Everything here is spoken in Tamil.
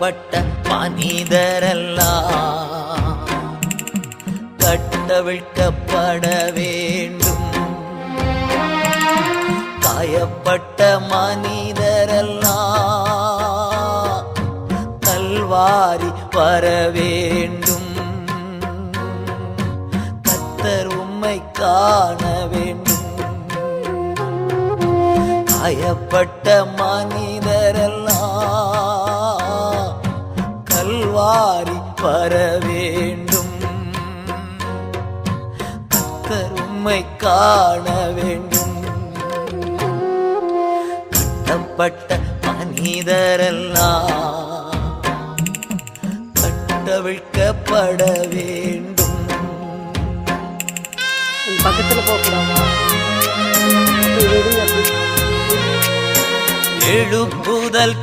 கட்டப்பட்ட மனிதரெல்லாம் கட்டவிழ்க்கப்பட வேண்டும். காயப்பட்ட மனிதரெல்லாம் கல்வாரி வர வேண்டும். கத்தர் உம்மை காண வேண்டும். காயப்பட்ட மனிதரெல்லாம் கல்வாரி வர வேண்டும் கத்தர் உம்மை காண வேண்டும். கட்டப்பட்ட மனிதரெல்லாம் கட்டவிழ்க்கப்பட வேண்டும். பக்கத்துல அப்படி எழுப்புதல்